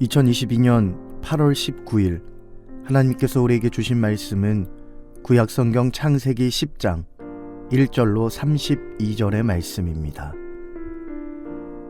2022년 8월 19일 하나님께서 우리에게 주신 말씀은 구약 성경 창세기 10장 1절로 32절의 말씀입니다.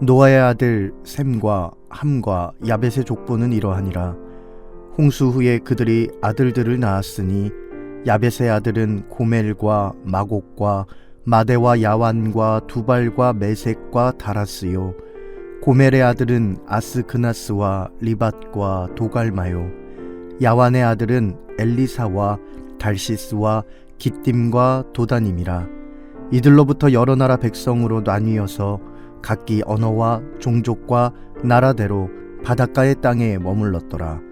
노아의 아들 셈과 함과 야벳의 족보는 이러하니라 홍수 후에 그들이 아들들을 낳았으니 야벳의 아들은 고멜과 마곡과 마대와 야완과 두발과 메색과 다라스요 고멜의 아들은 아스그나스와 리밧과 도갈마요. 야완의 아들은 엘리사와 달시스와 기띔과 도다님이라. 이들로부터 여러 나라 백성으로 나뉘어서 각기 언어와 종족과 나라대로 바닷가의 땅에 머물렀더라.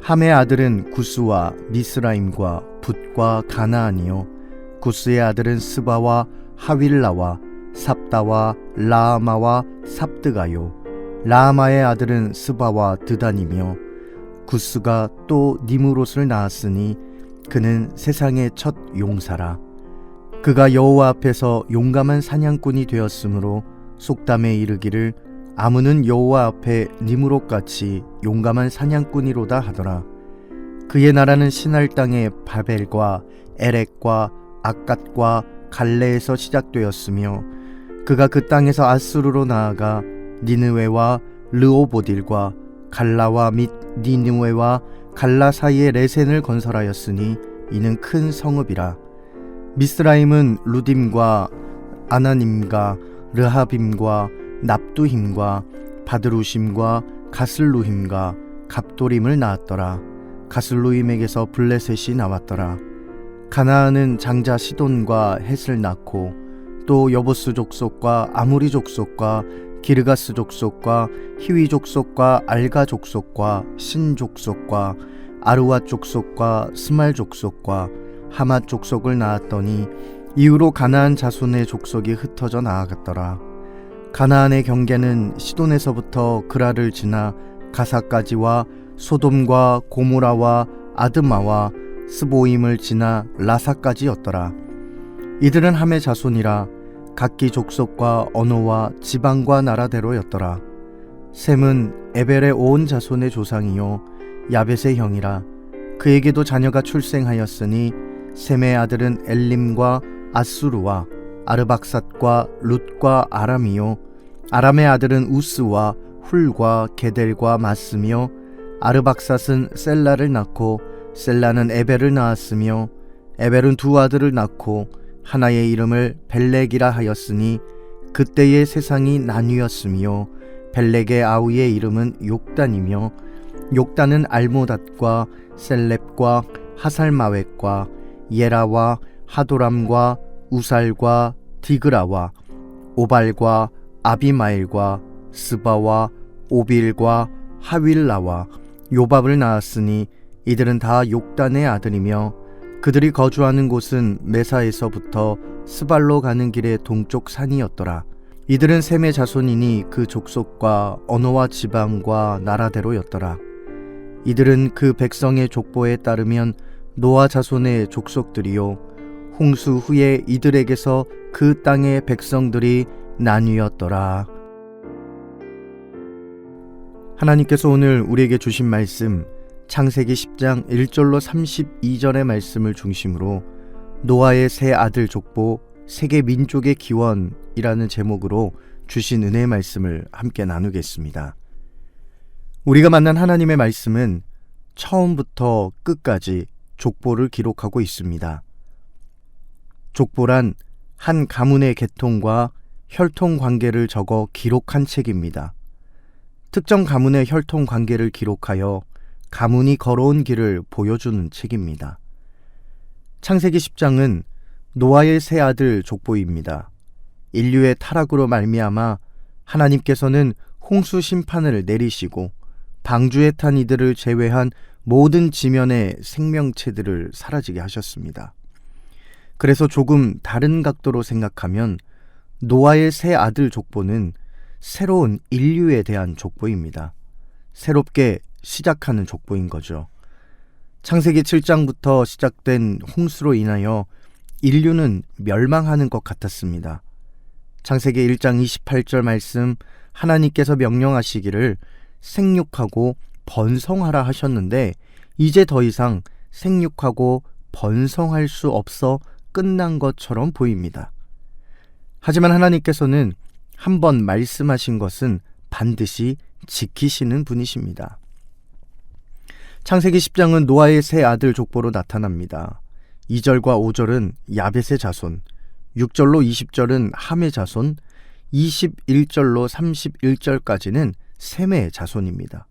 함의 아들은 구스와 미스라임과 붓과 가나안이요. 구스의 아들은 스바와 하윌라와 삽다와 라아마와 삽드가요. 라아마의 아들은 스바와 드단이며 구스가 또 니무롯을 낳았으니 그는 세상의 첫 용사라. 그가 여호와 앞에서 용감한 사냥꾼이 되었으므로 속담에 이르기를 아무는 여호와 앞에 니무롯같이 용감한 사냥꾼이로다 하더라. 그의 나라는 신할 땅의 바벨과 에렉과 아갓과 갈레에서 시작되었으며 그가 그 땅에서 아수르로 나아가 니느웨와 르오보딜과 갈라와 및 니느웨와 갈라 사이에 레센을 건설하였으니 이는 큰 성읍이라. 미스라임은 루딤과 아나님과 르하빔과 납두힘과 바드루심과 가슬루힘과 갑도림을 낳았더라. 가슬루임에게서 블레셋이 나왔더라. 가나안은 장자 시돈과 헷을 낳고 또 여보스 족속과 아무리 족속과 기르가스 족속과 히위 족속과 알가 족속과 신 족속과 아르와 족속과 스말 족속과 하맛 족속을 낳았더니 이후로 가나안 자손의 족속이 흩어져 나아갔더라. 가나안의 경계는 시돈에서부터 그라를 지나 가사까지와 소돔과 고모라와 아드마와 스보임을 지나 라사까지였더라. 이들은 함의 자손이라 각기 족속과 언어와 지방과 나라대로였더라. 셈은 에벨의 온 자손의 조상이요 야벳의 형이라 그에게도 자녀가 출생하였으니 셈의 아들은 엘림과 아수르와 아르박삿과 룻과 아람이요 아람의 아들은 우스와 훌과 게델과 마스며 아르박삿은 셀라를 낳고 셀라는 에벨을 낳았으며 에벨은 두 아들을 낳고 하나의 이름을 벨렉이라 하였으니 그때의 세상이 나뉘었으며 벨렉의 아우의 이름은 욕단이며 욕단은 알모닷과 셀렙과 하살마웻과 예라와 하도람과 우살과 디그라와 오발과 아비마일과 스바와 오빌과 하윌라와 요밥을 낳았으니 이들은 다 욕단의 아들이며 그들이 거주하는 곳은 메사에서부터 스발로 가는 길의 동쪽 산이었더라. 이들은 셈의 자손이니 그 족속과 언어와 지방과 나라대로였더라. 이들은 그 백성의 족보에 따르면 노아 자손의 족속들이요 홍수 후에 이들에게서 그 땅의 백성들이 나뉘었더라. 하나님께서 오늘 우리에게 주신 말씀 창세기 10장 1절로 32절의 말씀을 중심으로 노아의 세 아들 족보 세계 민족의 기원이라는 제목으로 주신 은혜의 말씀을 함께 나누겠습니다. 우리가 만난 하나님의 말씀은 처음부터 끝까지 족보를 기록하고 있습니다. 족보란 한 가문의 계통과 혈통 관계를 적어 기록한 책입니다. 특정 가문의 혈통 관계를 기록하여 가문이 걸어온 길을 보여주는 책입니다. 창세기 10장은 노아의 세 아들 족보입니다. 인류의 타락으로 말미암아 하나님께서는 홍수 심판을 내리시고 방주에 탄 이들을 제외한 모든 지면의 생명체들을 사라지게 하셨습니다. 그래서 조금 다른 각도로 생각하면 노아의 세 아들 족보는 새로운 인류에 대한 족보입니다. 새롭게 시작하는 족보인 거죠. 창세기 7장부터 시작된 홍수로 인하여 인류는 멸망하는 것 같았습니다. 창세기 1장 28절 말씀 하나님께서 명령하시기를 생육하고 번성하라 하셨는데 이제 더 이상 생육하고 번성할 수 없어 끝난 것처럼 보입니다. 하지만 하나님께서는 한 번 말씀하신 것은 반드시 지키시는 분이십니다. 창세기 10장은 노아의 세 아들 족보로 나타납니다. 2절과 5절은 야벳의 자손, 6절로 20절은 함의 자손, 21절로 31절까지는 셈의 자손입니다.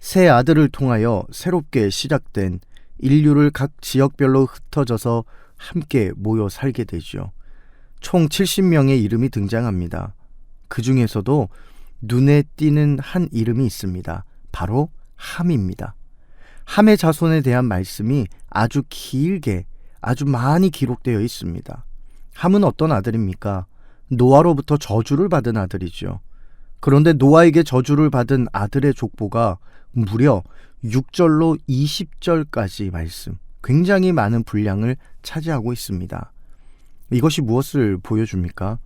세 아들을 통하여 새롭게 시작된 인류를 각 지역별로 흩어져서 함께 모여 살게 되죠. 총 70명의 이름이 등장합니다. 그 중에서도 눈에 띄는 한 이름이 있습니다. 바로 함입니다. 함의 자손에 대한 말씀이 아주 길게 아주 많이 기록되어 있습니다. 함은 어떤 아들입니까? 노아로부터 저주를 받은 아들이죠. 그런데 노아에게 저주를 받은 아들의 족보가 무려 6절로 20절까지 말씀, 굉장히 많은 분량을 차지하고 있습니다. 이것이 무엇을 보여줍니까?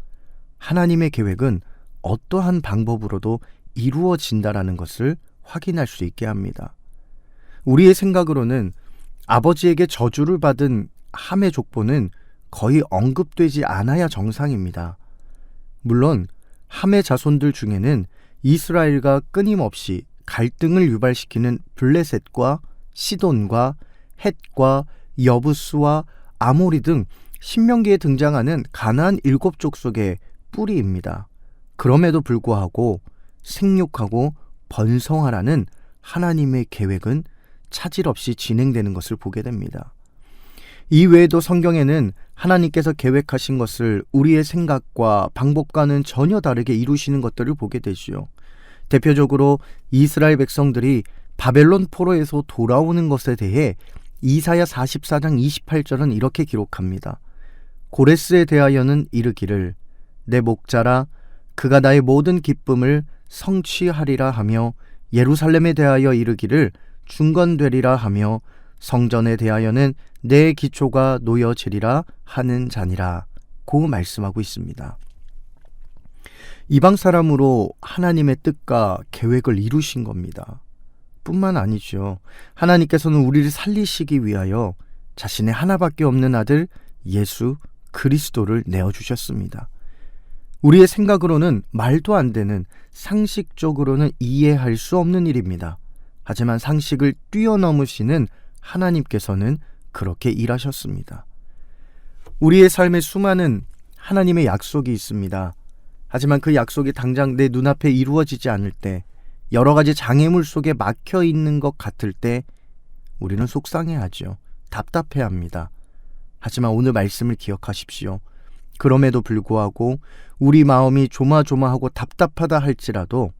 하나님의 계획은 어떠한 방법으로도 이루어진다라는 것을 확인할 수 있게 합니다. 우리의 생각으로는 아버지에게 저주를 받은 함의 족보는 거의 언급되지 않아야 정상입니다. 물론 함의 자손들 중에는 이스라엘과 끊임없이 갈등을 유발시키는 블레셋과 시돈과 헷과 여부스와 아모리 등 신명기에 등장하는 가나안 일곱 족속의 뿌리입니다. 그럼에도 불구하고 생육하고 번성하라는 하나님의 계획은 차질 없이 진행되는 것을 보게 됩니다. 이 외에도 성경에는 하나님께서 계획하신 것을 우리의 생각과 방법과는 전혀 다르게 이루시는 것들을 보게 되지요. 대표적으로 이스라엘 백성들이 바벨론 포로에서 돌아오는 것에 대해 이사야 44장 28절은 이렇게 기록합니다. 고레스에 대하여는 이르기를 내 목자라 그가 나의 모든 기쁨을 성취하리라 하며 예루살렘에 대하여 이르기를 중건되리라 하며 성전에 대하여는 내 기초가 놓여지리라 하는 자니라 고 말씀하고 있습니다. 이방 사람으로 하나님의 뜻과 계획을 이루신 겁니다. 뿐만 아니죠. 하나님께서는 우리를 살리시기 위하여 자신의 하나밖에 없는 아들 예수 그리스도를 내어주셨습니다. 우리의 생각으로는 말도 안 되는 상식적으로는 이해할 수 없는 일입니다. 하지만 상식을 뛰어넘으시는 하나님께서는 그렇게 일하셨습니다. 우리의 삶에 수많은 하나님의 약속이 있습니다. 하지만 그 약속이 당장 내 눈앞에 이루어지지 않을 때, 여러 가지 장애물 속에 막혀 있는 것 같을 때, 우리는 속상해 하죠. 답답해 합니다. 하지만 오늘 말씀을 기억하십시오. 그럼에도 불구하고 우리 마음이 조마조마하고 답답하다 할지라도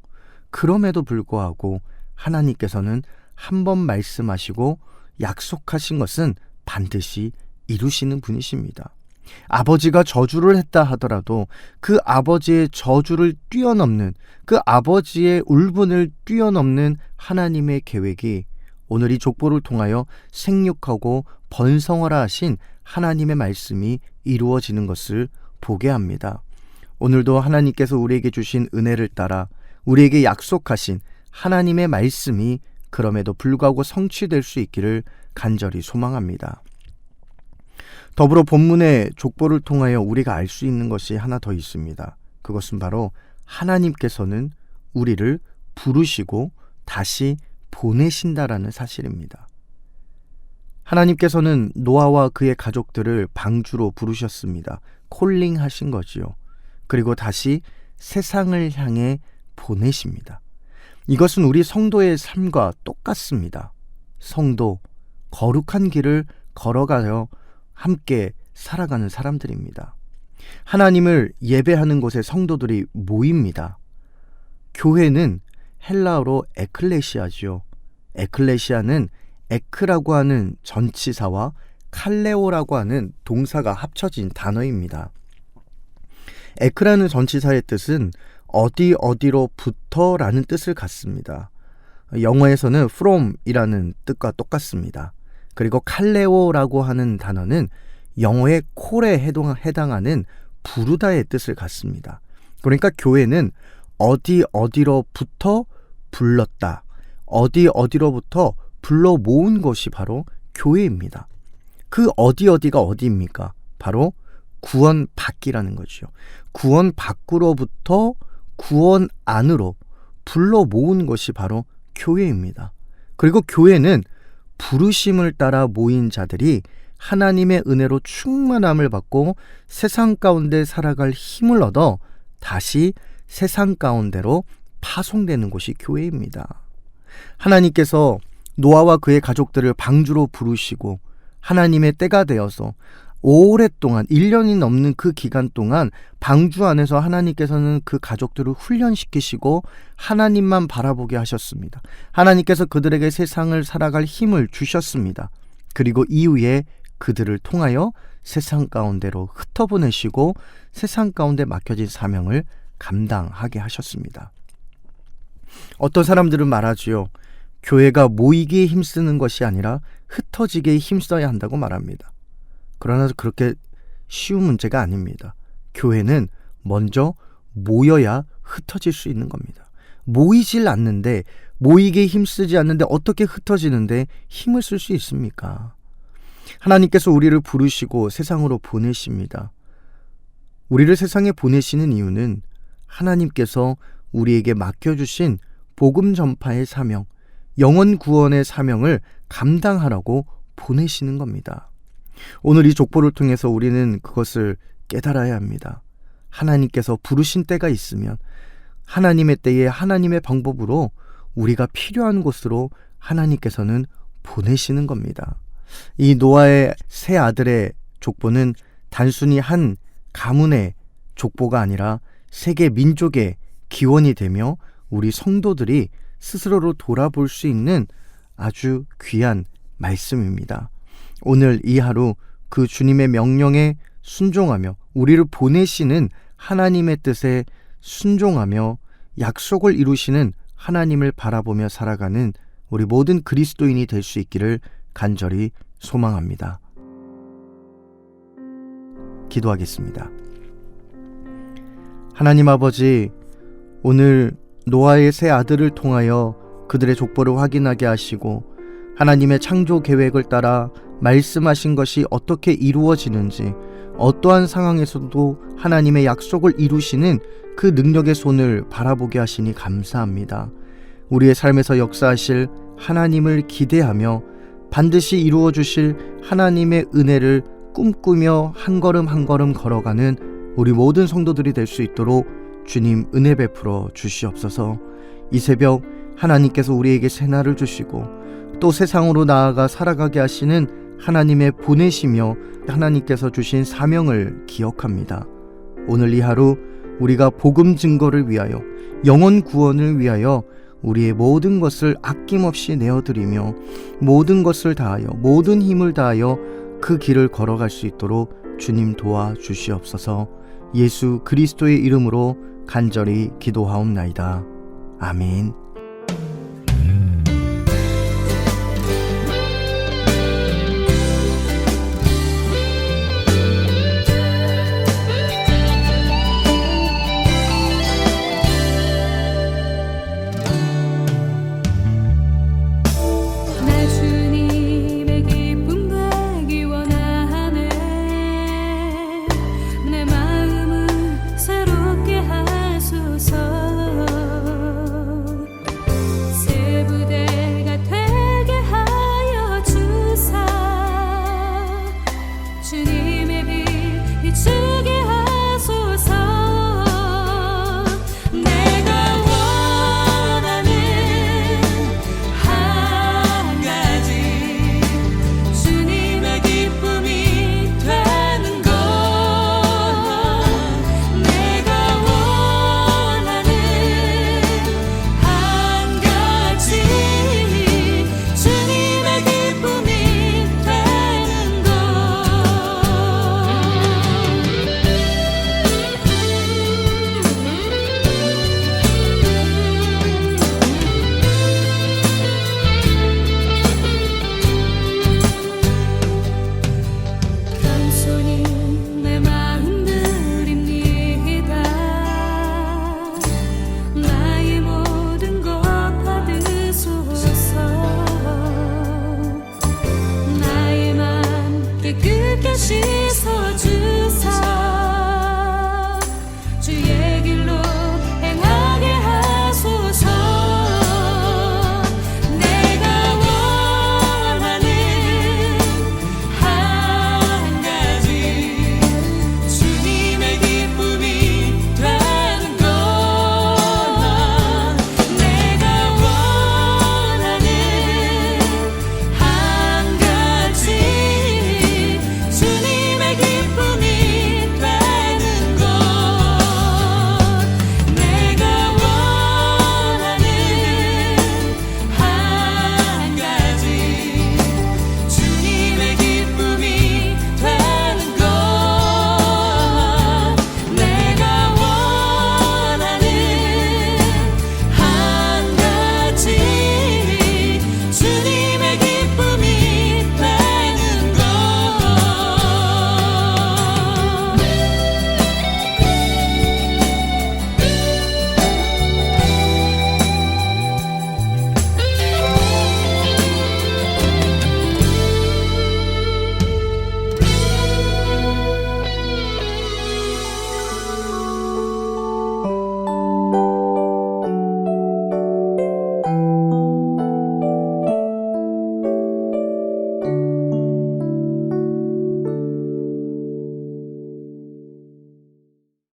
그럼에도 불구하고 하나님께서는 한 번 말씀하시고 약속하신 것은 반드시 이루시는 분이십니다. 아버지가 저주를 했다 하더라도 그 아버지의 저주를 뛰어넘는 그 아버지의 울분을 뛰어넘는 하나님의 계획이 오늘 이 족보를 통하여 생육하고 번성하라 하신 하나님의 말씀이 이루어지는 것을 보게 합니다. 오늘도 하나님께서 우리에게 주신 은혜를 따라 우리에게 약속하신 하나님의 말씀이 그럼에도 불구하고 성취될 수 있기를 간절히 소망합니다. 더불어 본문의 족보를 통하여 우리가 알 수 있는 것이 하나 더 있습니다. 그것은 바로 하나님께서는 우리를 부르시고 다시 보내신다라는 사실입니다. 하나님께서는 노아와 그의 가족들을 방주로 부르셨습니다. 콜링 하신 거지요. 그리고 다시 세상을 향해 보내십니다. 이것은 우리 성도의 삶과 똑같습니다. 성도, 거룩한 길을 걸어가여 함께 살아가는 사람들입니다. 하나님을 예배하는 곳에 성도들이 모입니다. 교회는 헬라어로 에클레시아지요. 에클레시아는 에크라고 하는 전치사와 칼레오라고 하는 동사가 합쳐진 단어입니다. 에크라는 전치사의 뜻은 어디 어디로부터라는 뜻을 갖습니다. 영어에서는 from이라는 뜻과 똑같습니다. 그리고 칼레오라고 하는 단어는 영어의 콜에 해당하는 부르다의 뜻을 갖습니다. 그러니까 교회는 어디 어디로부터 불렀다. 어디 어디로부터 불러 모은 것이 바로 교회입니다. 그 어디 어디가 어디입니까? 바로 구원 밖이라는 거죠. 구원 밖으로부터 구원 안으로 불러 모은 것이 바로 교회입니다. 그리고 교회는 부르심을 따라 모인 자들이 하나님의 은혜로 충만함을 받고 세상 가운데 살아갈 힘을 얻어 다시 세상 가운데로 파송되는 곳이 교회입니다. 하나님께서 노아와 그의 가족들을 방주로 부르시고 하나님의 때가 되어서 오랫동안 1년이 넘는 그 기간 동안 방주 안에서 하나님께서는 그 가족들을 훈련시키시고 하나님만 바라보게 하셨습니다. 하나님께서 그들에게 세상을 살아갈 힘을 주셨습니다. 그리고 이후에 그들을 통하여 세상 가운데로 흩어보내시고 세상 가운데 맡겨진 사명을 감당하게 하셨습니다. 어떤 사람들은 말하지요. 교회가 모이기에 힘쓰는 것이 아니라 흩어지기에 힘써야 한다고 말합니다. 그러나 그렇게 쉬운 문제가 아닙니다. 교회는 먼저 모여야 흩어질 수 있는 겁니다. 모이질 않는데 모이기에 힘쓰지 않는데 어떻게 흩어지는데 힘을 쓸 수 있습니까? 하나님께서 우리를 부르시고 세상으로 보내십니다. 우리를 세상에 보내시는 이유는 하나님께서 우리에게 맡겨주신 복음 전파의 사명, 영원 구원의 사명을 감당하라고 보내시는 겁니다. 오늘 이 족보를 통해서 우리는 그것을 깨달아야 합니다. 하나님께서 부르신 때가 있으면 하나님의 때에 하나님의 방법으로 우리가 필요한 곳으로 하나님께서는 보내시는 겁니다. 이 노아의 세 아들의 족보는 단순히 한 가문의 족보가 아니라 세계 민족의 기원이 되며 우리 성도들이 스스로로 돌아볼 수 있는 아주 귀한 말씀입니다. 오늘 이 하루 그 주님의 명령에 순종하며 우리를 보내시는 하나님의 뜻에 순종하며 약속을 이루시는 하나님을 바라보며 살아가는 우리 모든 그리스도인이 될 수 있기를 간절히 소망합니다. 기도하겠습니다. 하나님 아버지, 오늘 노아의 세 아들을 통하여 그들의 족보를 확인하게 하시고 하나님의 창조 계획을 따라 말씀하신 것이 어떻게 이루어지는지 어떠한 상황에서도 하나님의 약속을 이루시는 그 능력의 손을 바라보게 하시니 감사합니다. 우리의 삶에서 역사하실 하나님을 기대하며 반드시 이루어 주실 하나님의 은혜를 꿈꾸며 한 걸음 한 걸음 걸어가는 우리 모든 성도들이 될 수 있도록 주님 은혜 베풀어 주시옵소서. 이 새벽 하나님께서 우리에게 새날을 주시고 또 세상으로 나아가 살아가게 하시는 하나님의 보내시며 하나님께서 주신 사명을 기억합니다. 오늘 이 하루 우리가 복음 증거를 위하여 영원 구원을 위하여 우리의 모든 것을 아낌없이 내어드리며 모든 것을 다하여 모든 힘을 다하여 그 길을 걸어갈 수 있도록 주님 도와 주시옵소서 예수 그리스도의 이름으로 간절히 기도하옵나이다. 아멘.